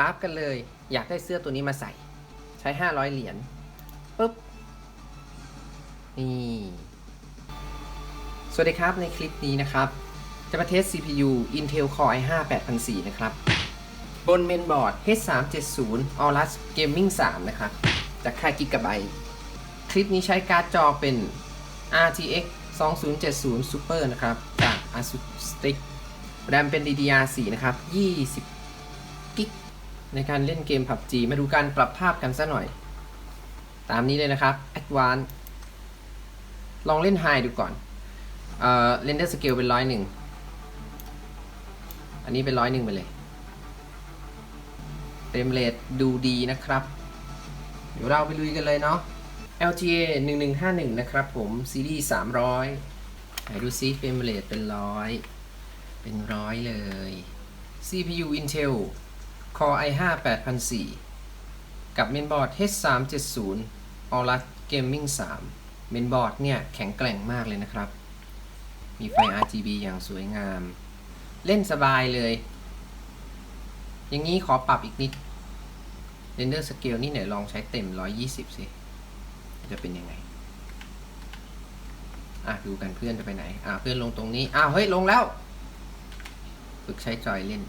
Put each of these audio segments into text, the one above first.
คราฟกันเลย อยากได้เสื้อตัวนี้มาใส่ ใช้ 500 เหรียญปุ๊บ นี่ สวัสดีครับในคลิปนี้นะครับ จะมาเทส CPU Intel Core i5 8004นะครับ บนเมนบอร์ด H370 Aorus Gaming 3 นะครับ จากค่าย Gigabyte คลิปนี้ใช้การ์ดจอเป็น RTX 2070 Super นะครับ จาก ASUS Stick แรมเป็น DDR4 นะครับ 20กิก ในการเล่นเกม PUBG มาดูการปรับภาพกันซะหน่อย ตามนี้เลยนะครับ Advanced ลองเล่น High ดูก่อนเอ่อ Render Scale เป็นร้อยหนึ่งอันนี้เป็นร้อยหนึ่งไปเลยเฟรมเรทดูดีนะครับ เดี๋ยวเราไปลุยกันเลยเนาะ LGA 1151 นะครับผมซีรีส์300ไหนดูซิเฟรมเรทเป็นร้อยเป็นร้อยเลย CPU Intel Core i5 8004 กับเมนบอร์ด H370 Aorus Gaming 3 เมนบอร์ดเนี่ยแข็งแกร่งมากเลยนะครับ มีไฟ RGB อย่างสวยงาม เล่นสบายเลย อย่างนี้ขอปรับอีกนิด Render Scale นี่ไหนลองใช้เต็ม 120 สิ จะเป็นยังไง อะ ดูกันเพื่อนจะไปไหน อะ เพื่อนลงตรงนี้ อ้าว เฮ้ย ลงแล้ว ฝึกใช้จอยเล่น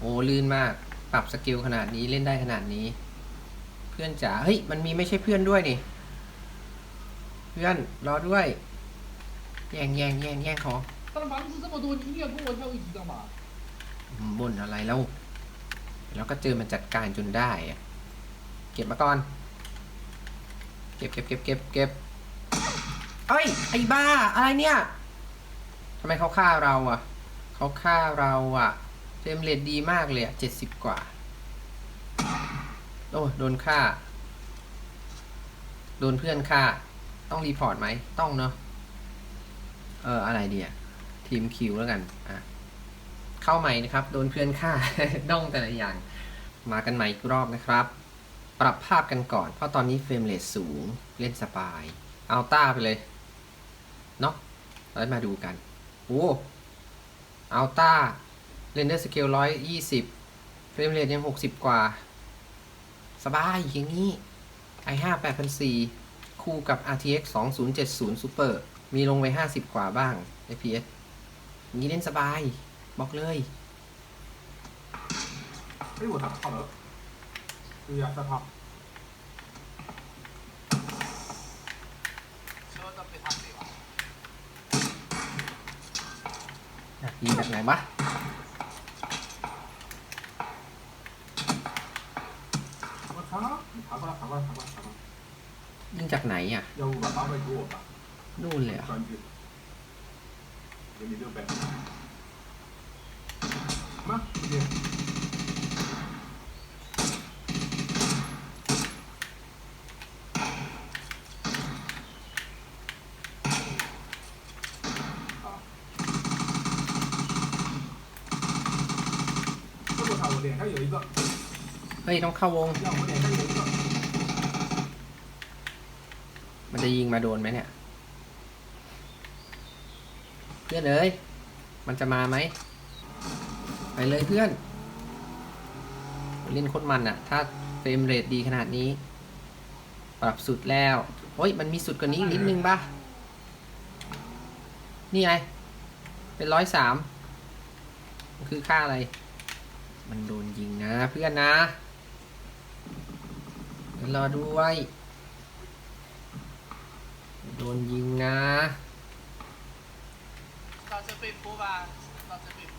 โอ้ ลื่นมาก ปรับสกิลขนาดนี้เล่นได้ขนาดนี้ เพื่อนจ๋า เฮ้ย มันมีไม่ใช่เพื่อนด้วยนี่ เพื่อน รอด้วย แย่งแย่งแย่งแย่งของ 但是房子这么多，你一定要跟我跳一起干嘛？ บ่นอะไรแล้ว แล้วก็เจอมันจัดการจนได้อะเก็บมาก่อน เก็บเก็บเก็บเก็บเก็บเอ้ย ไอ้บ้า อะไรเนี่ยทำไมเขาฆ่าเราอ่ะ เขาฆ่าเราอ่ะ เฟรมเรทดีมากเลยอะเจ็ดสิบกว่า โอ้ โดนฆ่า โดนเพื่อนฆ่า ต้องรีพอร์ตไหม ต้องเนาะ เออ อะไรเดีอะทีมคิวแล้วกัน อะ เข้าใหม่นะครับ โดนเพื่อนฆ่า ด้องแต่ละอย่าง มากันใหม่อีกรอบนะครับ ปรับภาพกันก่อน เพราะตอนนี้เฟรมเรทสูง เล่นสบาย เอาต้าไปเลย เนาะแล้วมาดูกัน โอ้ เอาต้า เรนเดอร์สเกลร้อยยี่สิบเฟรมเรทยังหกสิบกว่า สบายอย่างนี้ i5 8004 คู่กับ RTX 2070 Super มีลงไป 50 กว่าบ้าง FPS นี้เล่นสบาย บอกเลย ไม่หมดทับเขาแล้วคืออยากจะทำยิงจากไหนวะ 가거라 가거라 가거라 가거라 ยิงจากไหนอะ 여우가 마음에 두어 봐 นู่นเลยเหรอะ 전주 여기 몇 배. 마 이제 ฮ้ย ต้องเข้าวง มันจะยิงมาโดนไหมเนี่ย เพื่อนเอ้ย มันจะมาไหม ไปเลยเพื่อน เล่นโคตรมันอะถ้าเฟรมเรทดีขนาดนี้ ปรับสุดแล้วโอ้ย มันมีสุดกว่านี้นิดนึงปะนี่ไง เป็นร้อยสามคือค่าอะไร มันโดนยิงนะเพื่อนนะ รอด้วย โดนยิงนะ 到这被扑吧，到这被扑，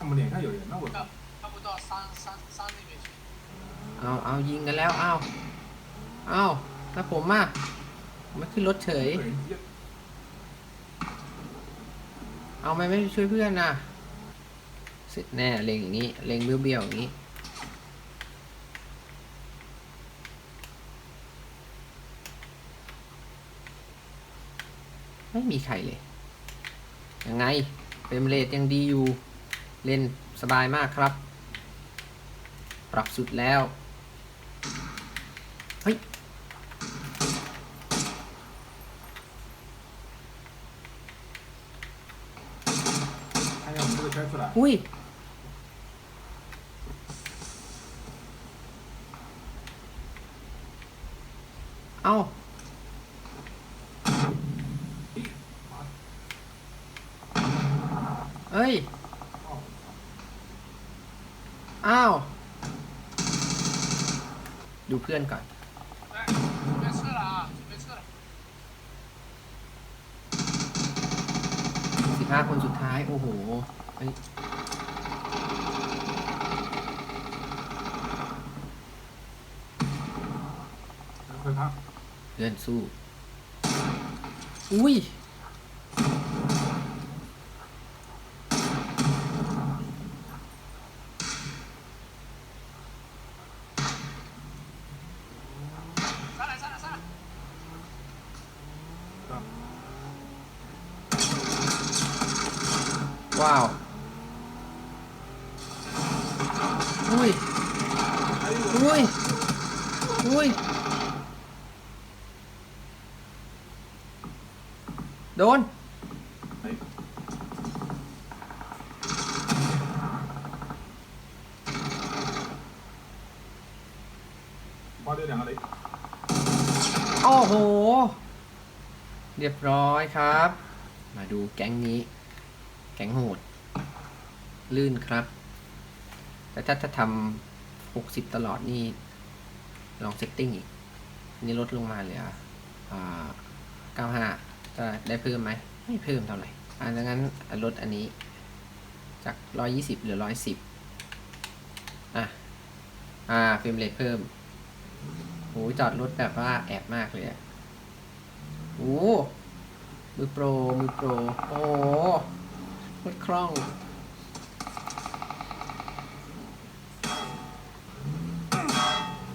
我们脸上有人，那我差差不多三三三那边去。 เอาเอายิงกันแล้ว เอาเอาแล้วผมอ่ะผมไม่ขึ้นรถเฉย 有人接 เอาไม่ไม่ช่วยเพื่อนนะเสร็จแน่เลงอย่างนี้ เลงเบี้ยวๆอย่างนี้ ไม่มีใครเลย ยังไงเปรมเลดยังดีอยู่ เล่นสบายมากครับ ปรับสุดแล้ว เฮ้ย อุ้ยเอ้า อ้าว ดูเพื่อนก่อน 哎，准备撤了啊，准备撤了。 สิบห้าคนสุดท้าย โอ้โหเอ้ย แล้วค่อยพัก เพื่อนสู้ อุ้ย ว้าวอุ้ยไอ้อุ้ยอุ้ยโดนไอ้พอได้อย่างอะไรโอ้โห เรียบร้อยครับ มาดูแก๊งนี้ แก๊งโหด ลื่นครับ แต่ถ้าถ้าทำหกสิบตลอดนี่ ลองเซตติ้งอีก นี่ลดลงมาเหลืออ่าเก้าห้าจะได้เพิ่มไหม ไม่เพิ่มเท่าไหร่อ่าดังนั้นลดอันนี้ จากร้อยยี่สิบเหลือร้อยสิบอะ อ่าเฟรมเรทเพิ่มโหจอดรถแบบว่าแอบมากเลยอะโอ้มือโปร มือโปร โอ้ ตรคล่อง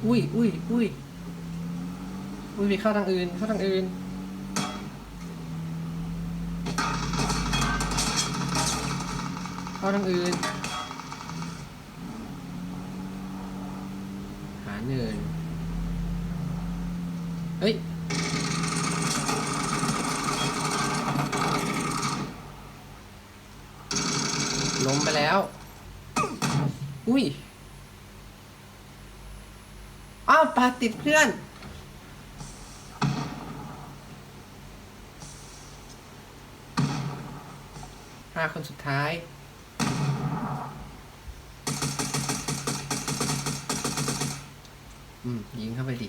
อุ้ยอุ้ยอุ้ยอุ้ยมีเข้าทางอื่น เข้าทางอื่น เข้าทางอื่น หาเนินเฮ้ย ล้มไปแล้ว อุ้ย อ้าวปาติดเพื่อนห้าคนสุดท้ายอืมยิงเข้าไปดิ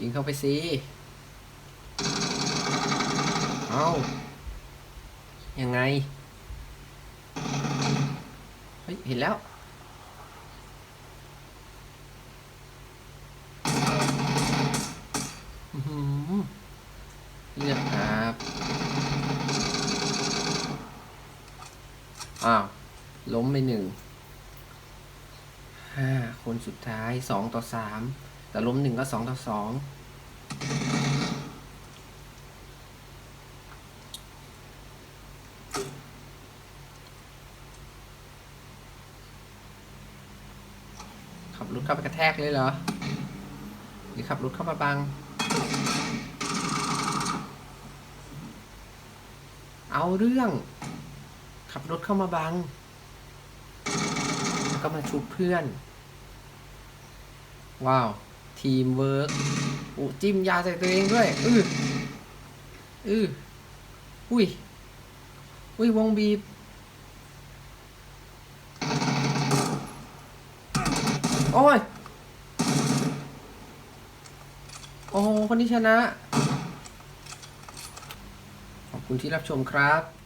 ยิงเข้าไปสิ เอายังไง เฮ้ย เห็นแล้ว อื้อหือเลือกครับ อ้าวล้มไปหนึ่งห้าคนสุดท้ายสองต่อสามแต่ล้มหนึ่งก็สองต่อสองขับรถเข้าไปกระแทกเลยเหรอ หรือขับรถเข้ามาบัง เอาเรื่อง ขับรถเข้ามาบัง แล้วก็มาชุบเพื่อน ว้าว ทีมเวิร์กอุจิ้มยาใส่ตัวเองด้วย อืออืออุ้ย อุ้ย วงบีบ โอ้ย โอ้คนที่ชนะ ขอบคุณที่รับชมครับ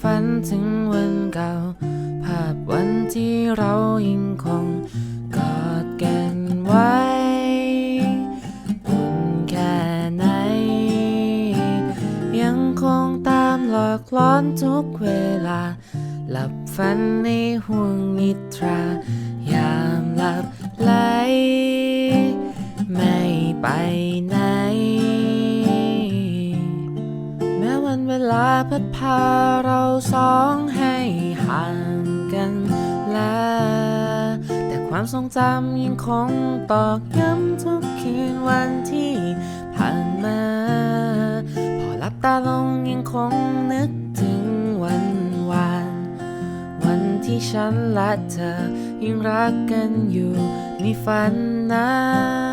ฝันถึงวันเก่า ภาพวันที่เรายังคงกอดกันไว้อุ่นแค่ไหน ยังคงตามหลอกล้อนทุกเวลา หลับฝันในห่วงนิทรายามหลับไหล ไม่ไป พัดพาเราสองให้ห่างกันแล้วแต่คความทรงจำยังคงตอกย้ำทุกคืนวันที่ผ่านมา พอหลับตาลงยังคงนึกถึงวันวาน วันที่ฉันและเธอยังรักกันอยู่ในฝันนั้น